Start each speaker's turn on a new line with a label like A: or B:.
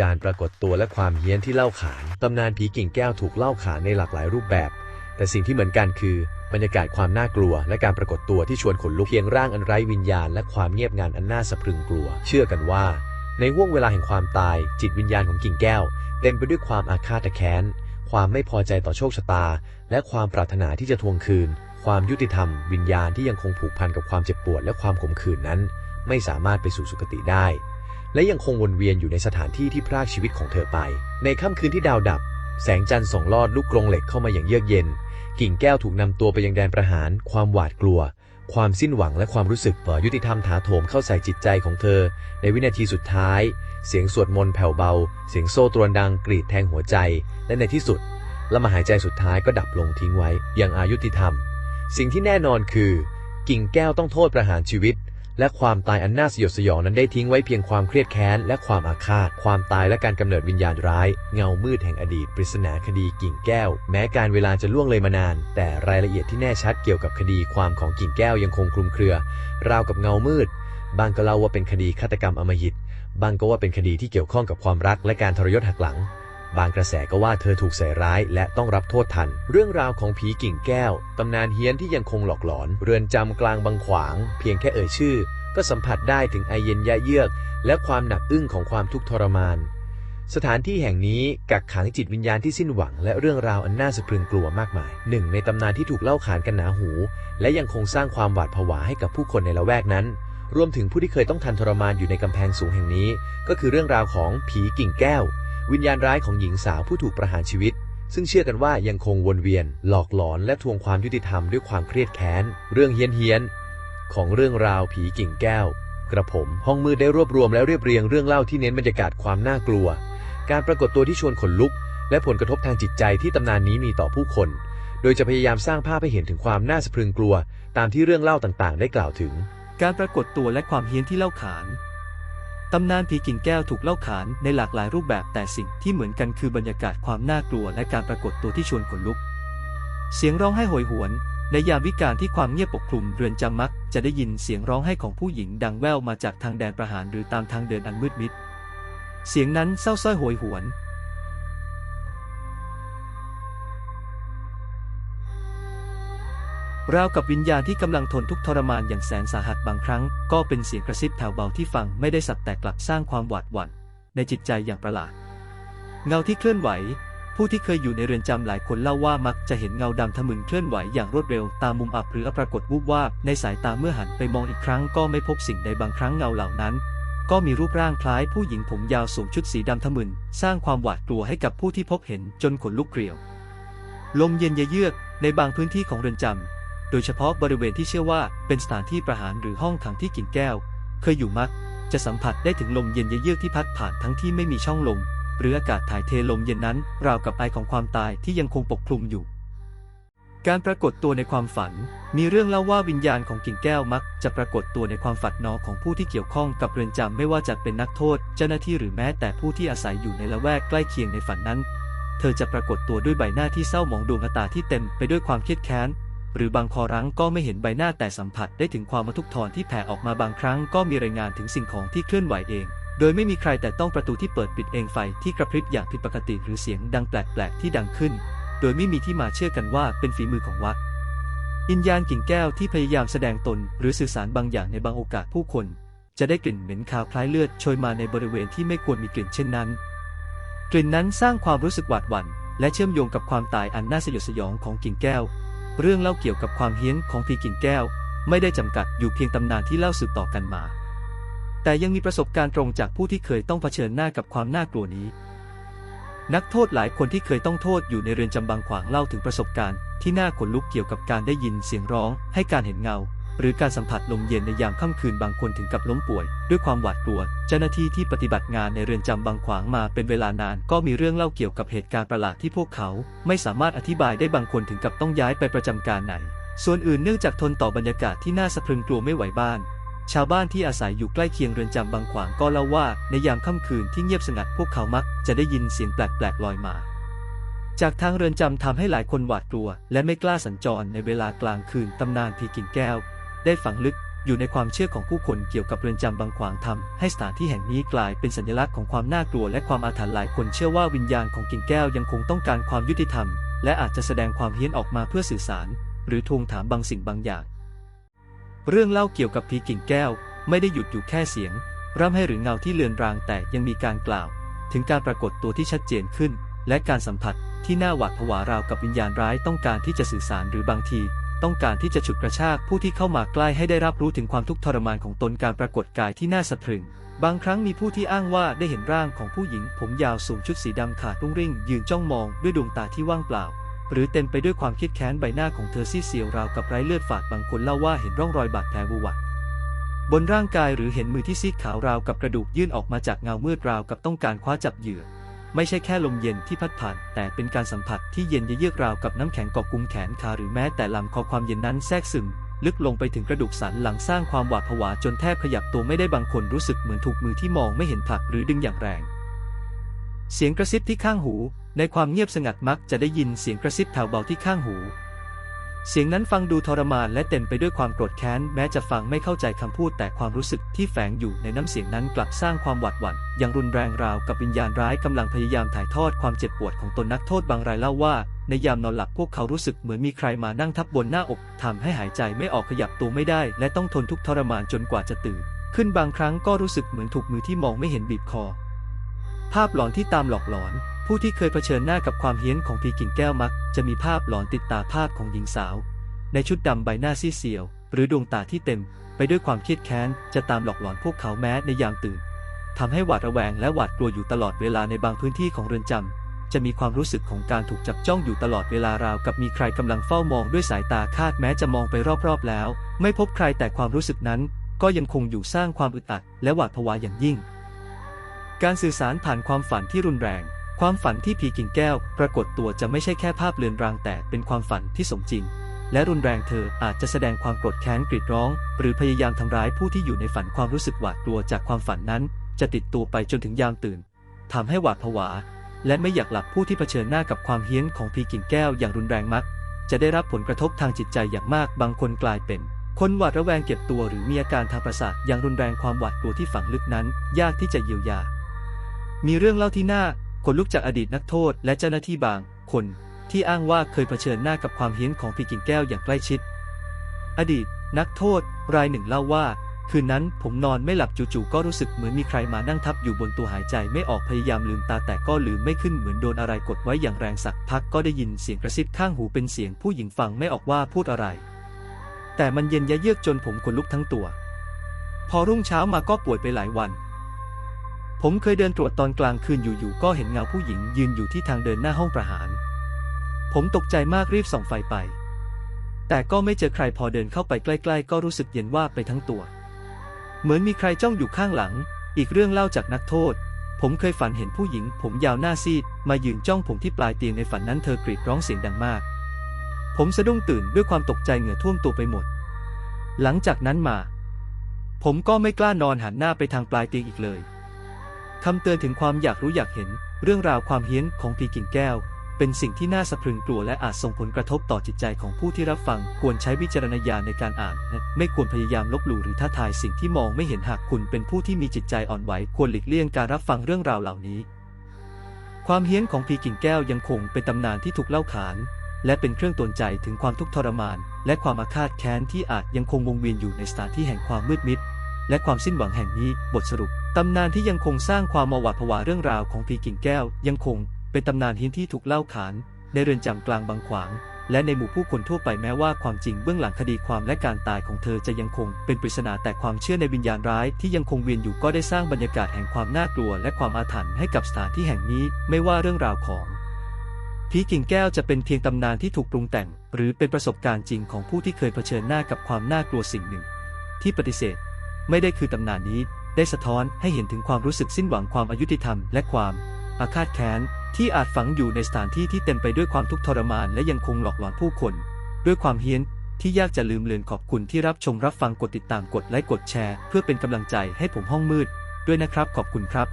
A: การปรากฏตัวและความเฮี้ยนที่เล่าขาน ตำนานผีกิ่งแก้วถูกเล่าขานในหลากหลายรูปแบบ แต่สิ่งที่เหมือนกันคือบรรยากาศความน่ากลัว และการปรากฏตัวที่ชวนขนลุกเพียงร่างอันไร้วิญญาณ และความเงียบงันอันน่าสะพรึงกลัว เชื่อกันว่า ในห่วงเวลาแห่งความตาย จิตวิญญาณของกิ่งแก้วเต็มไปด้วยความอาฆาตแค้น ความไม่พอใจต่อโชคชะตา และความปรารถนาที่จะทวงคืน ความยุติธรรม วิญญาณที่ยังคงผูกพันกับความเจ็บปวด และความขมขื่นนั้น ไม่สามารถไปสู่สุคติได้ และยังคงวนเวียนอยู่ในสถานที่ที่พรากชีวิตของเธอไป ในค่ำคืนที่ดาวดับ แสงจันทร์ส่องลอดลูกกรงเหล็กเข้ามาอย่างเยือกเย็น กิ่งแก้วถูกนำตัวไปยังแดนประหาร ความหวาดกลัว ความสิ้นหวังและความรู้สึกต่อยุติธรรมถาโถมเข้าใส่จิตใจของเธอ ในวินาทีสุดท้าย เสียงสวดมนต์แผ่วเบา เสียงโซ่ตรวนดังกรีดแทงหัวใจ และในที่สุดลมหายใจสุดท้ายก็ดับลงทิ้งไว้อย่างอายุติธรรม สิ่งที่แน่นอนคือ กิ่งแก้วต้องโทษประหารชีวิต และความตายอันน่าสยดสยองนั้นได้ทิ้งไว้เพียงความเครียดแค้นและความอาฆาต ความตายและการกำเนิดวิญญาณร้าย เงามืดแห่งอดีต ปริศนาคดีกิ่งแก้ว แม้การเวลาจะล่วงเลยมานาน แต่รายละเอียดที่แน่ชัดเกี่ยวกับคดีความของกิ่งแก้วยังคงคลุมเครือ ราวกับเงามืด บางก็เล่าว่าเป็นคดีฆาตกรรมอมหิตบางก็ว่าเป็นคดีที่เกี่ยวข้องกับความรักและการทรยศหักหลัง บางกระแสก็ว่าเธอถูกใส่ร้ายและต้องรับโทษทัน เรื่องราวของผีกิ่งแก้ว ตำนานเฮี้ยนที่ยังคงหลอกหลอน เรือนจำกลางบางขวาง เพียงแค่เอ่ยชื่อ ก็สัมผัสได้ถึงไอเย็นยะเยือก และความหนักอึ้งของความทุกข์ทรมาน สถานที่แห่งนี้กักขังจิตวิญญาณที่สิ้นหวัง และเรื่องราวอันน่าสะพรึงกลัวมากมาย หนึ่งในตำนานที่ถูกเล่าขานกันหนาหู และยังคงสร้างความหวาดผวาให้กับผู้คนในละแวกนั้นรวมถึงผู้ที่เคยต้องทันทรมานอยู่ในกำแพงสูงแห่งนี้ ก็คือเรื่องราวของผีกิ่งแก้ว วิญญาณร้ายของหญิงสาวผู้ถูกประหารชีวิต ซึ่งเชื่อกันว่ายังคงวนเวียน หลอกหลอนและทวงความยุติธรรมด้วยความเครียดแค้น เรื่องเฮี้ยนเฮียนของเรื่องราวผีกิ่งแก้ว กระผมห้องมืดได้รวบรวมและเรียบเรียงเรื่องเล่าที่เน้นบรรยากาศความน่ากลัว การปรากฏตัวที่ชวนขนลุก และผลกระทบทางจิตใจที่ตำนานนี้มีต่อผู้คน โดยจะพยายามสร้างภาพให้เห็นถึงความน่าสะพรึงกลัว ตามที่เรื่องเล่าต่างๆ ได้กล่าวถึง
B: การปรากฏตัวและความเฮี้ยนที่เล่าขาน ตำนานผีกิ่งแก้วถูกเล่าขานในหลากหลายรูปแบบแต่สิ่งที่เหมือนกันคือบรรยากาศความน่ากลัวและการปรากฏตัวที่ชวนขนลุก เสียงร้องไห้โหยหวน ในยามวิกาลที่ความเงียบปกคลุมเรือนจำมัก จะได้ยินเสียงร้องไห้ของผู้หญิงดังแว่วมาจากทางแดนประหารหรือตามทางเดินอันมืดมิด เสียงนั้นเศร้าส้อยโหยหวน ราวกับวิญญาณที่กำลังทนทุกทรมานอย่างแสนสาหัสบางครั้ง ก็เป็นเสียงกระซิบแผ่วเบาที่ฟังไม่ได้สักแต่กลับสร้างความหวาดหวั่นในจิตใจอย่างประหลาด เงาที่เคลื่อนไหว ผู้ที่เคยอยู่ในเรือนจำหลายคนเล่าว่ามักจะเห็นเงาดำทะมึนเคลื่อนไหวอย่างรวดเร็วตามมุมอับหรือปรากฏวูบวาบในสายตาเมื่อหันไปมองอีกครั้งก็ไม่พบสิ่งใดบางครั้งเงาเหล่านั้น ก็มีรูปร่างคล้ายผู้หญิงผมยาวสวมชุดสีดำทะมึนสร้างความหวาดกลัวให้กับผู้ที่พบเห็นจนขนลุกเกลียว ลมเย็นเยือกในบางพื้นที่ของเรือนจำ โดยเฉพาะบริเวณที่เชื่อว่าเป็นสถานที่ประหารหรือห้องขังที่กิ่งแก้ว เคยอยู่มัก จะสัมผัสได้ถึงลมเย็นเยือกที่พัดผ่านทั้งที่ไม่มีช่องลม หรืออากาศถ่ายเทลมเย็นนั้น ราวกับไอของความตายที่ยังคงปกคลุมอยู่ การปรากฏตัวในความฝัน มีเรื่องเล่าว่าวิญญาณของกิ่งแก้วมัก จะปรากฏตัวในความฝันนอของผู้ที่เกี่ยวข้องกับเรือนจำไม่ว่าจะเป็นนักโทษ เจ้าหน้าที่หรือแม้แต่ผู้ที่อาศัยอยู่ในละแวกใกล้เคียงในฝันนั้น เธอจะปรากฏตัวด้วยใบหน้าที่เศร้าหมองดวงตาที่เต็มไปด้วยความเครียดแค้น หรือบางคอรั้งก็ไม่เห็นใบหน้าแต่สัมผัสได้ถึงความมาทุกข์ทรที่แผ่ออกมาบางครั้งก็มีรายงานถึงสิ่งของที่เคลื่อนไหวเอง โดยไม่มีใครแต่ต้องประตูที่เปิดปิดเองไฟที่กระพริบอย่างผิดปกติหรือเสียงดังแปลกๆที่ดังขึ้น โดยไม่มีที่มาเชื่อกันว่าเป็นฝีมือของวัดอิญญาณกิ่งแก้วที่พยายามแสดงตนหรือสื่อสารบางอย่างในบางโอกาสผู้คน จะได้กลิ่นเหม็นคาวคล้ายเลือดโชยมาในบริเวณที่ไม่ควรมีกลิ่นเช่นนั้น กลิ่นนั้นสร้างความรู้สึกหวาดหวั่นและเชื่อมโยงกับความตายอันน่าสยดสยองของกิ่งแก้ว เรื่องเล่าเกี่ยวกับความเฮี้ยนของผีกิ่งแก้ว ไม่ได้จำกัดอยู่เพียงตำนานที่เล่าสืบต่อกันมา แต่ยังมีประสบการณ์ตรงจากผู้ที่เคยต้องเผชิญหน้ากับความน่ากลัวนี้ นักโทษหลายคนที่เคยต้องโทษอยู่ในเรือนจำบางขวางเล่าถึงประสบการณ์ที่น่าขนลุกเกี่ยวกับการได้ยินเสียงร้องให้การเห็นเงา หรือการสัมผัสลมเย็นในยามค่ำคืนบางคนถึงกับล้มป่วย ด้วยความหวาดกลัว เจ้าหน้าที่ที่ปฏิบัติงานในเรือนจำบางขวางมาเป็นเวลานาน ก็มีเรื่องเล่าเกี่ยวกับเหตุการณ์ประหลาดที่พวกเขา ไม่สามารถอธิบายได้บางคนถึงกับต้องย้ายไปประจำการไหน ส่วนอื่นเนื่องจากทนต่อบรรยากาศที่น่าสะพรึงกลัวไม่ไหวบ้าน ชาวบ้านที่อาศัยอยู่ใกล้เคียงเรือนจำบางขวางก็เล่าว่า ในยามค่ำคืนที่เงียบสงัดพวกเขามัก จะได้ยินเสียงแปลกๆลอยมาจากทางเรือนจำทำให้หลายคนหวาดกลัว และไม่กล้าสัญจรในเวลากลางคืนตำนานผีกิ่งแก้ว ได้ฝังลึกอยู่ในความเชื่อของผู้คนเกี่ยวกับเรือนจำบางขวางทำให้สถานที่แห่งนี้กลายเป็นสัญลักษณ์ของความน่ากลัวและความอาถรรพ์หลายคนเชื่อว่าวิญญาณของกิ่งแก้วยังคงต้องการความยุติธรรม และอาจจะแสดงความเฮี้ยนออกมาเพื่อสื่อสาร หรือทวงถามบางสิ่งบางอย่าง เรื่องเล่าเกี่ยวกับผีกิ่งแก้ว ไม่ได้หยุดอยู่แค่เสียง ร่ำให้หรือเงาที่เลือนรางแต่ยังมีการกล่าว ถึงการปรากฏตัวที่ชัดเจนขึ้น และการสัมผัสที่น่าหวาดผวาราวกับวิญญาณร้ายต้องการที่จะสื่อสารหรือบางที ต้องการที่จะฉุดกระชากผู้ที่เข้ามาใกล้ให้ได้รับรู้ถึงความทุกข์ทรมานของตนการปรากฏกายที่น่าสะพรึง บางครั้งมีผู้ที่อ้างว่าได้เห็นร่างของผู้หญิง ผมยาวสวมชุดสีดำขาดรุ่งริ่ง ยืนจ้องมองด้วยดวงตาที่ว่างเปล่า หรือเต็มไปด้วยความคิดแค้นใบหน้าของเธอซีดเซียวราวกับไร้เลือดฝาดบางคนเล่าว่าเห็นร่องรอยบาดแผลวูหวะบนร่างกายหรือเห็นมือที่ซีดขาวราวกับกระดูกยื่นออกมาจากเงามืดราวกับต้องการคว้าจับเหยื่อ ไม่ใช่แค่ลมเย็นที่พัดผ่าน แต่เป็นการสัมผัสที่เย็นเยือกราวกับน้ำแข็งเกาะกุมแขนขาหรือแม้แต่ลำคอความเย็นนั้นแทรกซึมลึกลงไปถึงกระดูกสันหลังสร้างความหวาดผวาจนแทบขยับตัวไม่ได้บางคนรู้สึกเหมือนถูกมือที่มองไม่เห็นผลักหรือดึงอย่างแรง เสียงกระซิบที่ข้างหู ในความเงียบสงัดมักจะได้ยินเสียงกระซิบแถวเบาที่ข้างหู เสียงนั้นฟังดูทรมานและเต็มไปด้วยความโกรธแค้น แม้จะฟังไม่เข้าใจคำพูดแต่ความรู้สึกที่แฝงอยู่ในน้ำเสียงนั้นกลับสร้างความหวาดหวั่นอย่างรุนแรงราวกับวิญญาณร้ายกำลังพยายามถ่ายทอดความเจ็บปวดของตนนักโทษบางรายเล่าว่า ในยามนอนหลับพวกเขารู้สึกเหมือนมีใครมานั่งทับบนหน้าอกทำให้หายใจไม่ออกขยับตัวไม่ได้ และต้องทนทุกทรมานจนกว่าจะตื่น ขึ้นบางครั้งก็รู้สึกเหมือนถูกมือที่มองไม่เห็นบีบคอ ภาพหลอนที่ตามหลอกหลอน ผู้ที่เคยเผชิญหน้ากับความเฮี้ยนของพีกิ่งแก้วมัก จะมีภาพหลอนติดตาภาพของหญิงสาว ในชุดดำใบหน้าซีเซียว หรือดวงตาที่เต็ม ไปด้วยความเครียดแค้น จะตามหลอกหลอนพวกเขาแม้ในยามตื่นทำให้หวาดระแวงและหวาดกลัวอยู่ตลอดเวลาในบางพื้นที่ของเรือนจำจะมีความรู้สึกของการถูกจับจ้องอยู่ตลอดเวลาราวกับมีใครกำลังเฝ้ามองด้วยสายตาคาดแม้จะมองไปรอบๆแล้ว ไม่พบใครแต่ความรู้สึกนั้น ก็ยังคงอยู่สร้างความอึดอัด และหวาดผวาอย่างยิ่ง การสื่อสารผ่านความฝันที่รุนแรง ความฝันที่ผีกิ่งแก้ว ปรากฏตัวจะไม่ใช่แค่ภาพเลือนรางแต่เป็นความฝันที่สมจริง และรุนแรงเธออาจจะแสดงความโกรธแค้นกรีดร้อง หรือพยายามทำร้ายผู้ที่อยู่ในฝันความรู้สึกหวาดกลัวจากความฝันนั้น จะติดตัวไปจนถึงยามตื่นทำให้หวาดผวา และไม่อยากหลับผู้ที่เผชิญหน้ากับความเฮี้ยนของผีกิ่งแก้วอย่างรุนแรงมัก จะได้รับผลกระทบทางจิตใจอย่างมากบางคนกลายเป็นคนหวาดระแวงเก็บตัวหรือมีอาการทางประสาทอย่างรุนแรงความหวาดกลัวที่ฝังลึกนั้น ยากที่จะเยียวยา มีเรื่องเล่าที่น่า ขนลุกจากอดีตนักโทษและเจ้าหน้าที่บาง คนที่อ้างว่าเคยเผชิญหน้ากับความเฮี้ยนของผีกิ่งแก้วอย่างใกล้ชิด อดีต นักโทษ รายหนึ่งเล่าว่า คืนนั้นผมนอนไม่หลับจู่ๆก็รู้สึกเหมือนมีใครมานั่งทับอยู่บนตัวหายใจไม่ออกพยายามลืมตาแต่ก็ลืมไม่ขึ้นเหมือนโดนอะไรกดไว้อย่างแรงสักพักก็ได้ยินเสียงกระซิบข้างหูเป็นเสียงผู้หญิงฟังไม่ออกว่าพูดอะไร แต่มันเย็นยะเยือกจนผมขนลุกทั้งตัว พอรุ่งเช้ามาก็ป่วยไปหลายวัน ผมเคยเดินตรวจตอนกลางคืนอยู่ๆก็เห็นเงาผู้หญิงยืนอยู่ที่ทางเดินหน้าห้องประหาร ผมตกใจมากรีบส่องไฟไป แต่ก็ไม่เจอใครพอเดินเข้าไปใกล้ ๆ ก็รู้สึกเย็นว่าไปทั้งตัว เหมือนมีใครจ้องอยู่ข้างหลัง อีกเรื่องเล่าจากนักโทษ ผมเคยฝันเห็นผู้หญิง ผมยาวหน้าซีด มายืนจ้องผมที่ปลายเตียงในฝันนั้นเธอกรีดร้องเสียงดังมาก ผมสะดุ้งตื่นด้วยความตกใจเหงื่อท่วมตัวไปหมด หลังจากนั้นมา ผมก็ไม่กล้านอนหันหน้าไปทางปลายเตียงอีกเลย คำเตือนถึงความอยากรู้อยากเห็น เรื่องราวความเฮี้ยนของผีกิ่งแก้ว เป็นสิ่งที่น่าสะพรึงกลัวและอาจส่งผลกระทบต่อจิตใจของผู้ที่รับฟัง ควรใช้วิจารณญาณในการอ่าน ไม่ควรพยายามลบหลู่หรือท้าทายสิ่งที่มองไม่เห็นหากคุณเป็นผู้ที่มีจิตใจอ่อนไหวควรหลีกเลี่ยงการรับฟังเรื่องราวเหล่านี้ ความเฮี้ยนของผีกิ่งแก้วยังคงเป็นตำนานที่ถูกเล่าขาน และเป็นเครื่องตือนใจถึงความทุกข์ทรมาน และความอาฆาตแค้นที่อาจยังคงวงเวียนอยู่ในสถานที่แห่งความมืดมิดและความสิ้นหวังแห่งนี้บทสรุป ตำนานที่ยังคงสร้างความมหวาดผวาเรื่องราวของผีกิ่งแก้ว ยังคงเป็นตำนานหินที่ถูกเล่าขาน ในเรือนจำกลางบางขวาง และในหมู่ผู้คนทั่วไปแม้ว่าความจริงเบื้องหลังคดีความและการตายของเธอจะยังคงเป็นปริศนาแต่ความเชื่อในวิญญาณร้ายที่ยังคงเวียนอยู่ก็ได้สร้างบรรยากาศแห่งความน่ากลัว และความอาถรรพ์ให้กับสถานที่แห่งนี้ไม่ว่าเรื่องราวของผีกิ่งแก้วจะเป็นเพียงตำนานที่ถูกปรุงแต่ง หรือเป็นประสบการณ์จริงของผู้ที่เคยเผชิญหน้ากับความน่ากลัวสิ่งหนึ่ง ที่ปฏิเสธ ไม่ได้คือตำนานนี้ ได้สะท้อนให้เห็นถึงความรู้สึกสิ้นหวังความอายุติธรรมและความอาฆาตแค้นที่อาจฝังอยู่ในสถานที่ที่เต็มไปด้วยความทุกข์ทรมานและยังคงหลอกหลอนผู้คน ด้วยความเฮี้ยนที่ยากจะลืมเลือนขอบคุณที่รับชมรับฟังกดติดตามกดไลค์กดแชร์ เพื่อเป็นกำลังใจให้ผมห้องมืด ด้วยนะครับขอบคุณครับ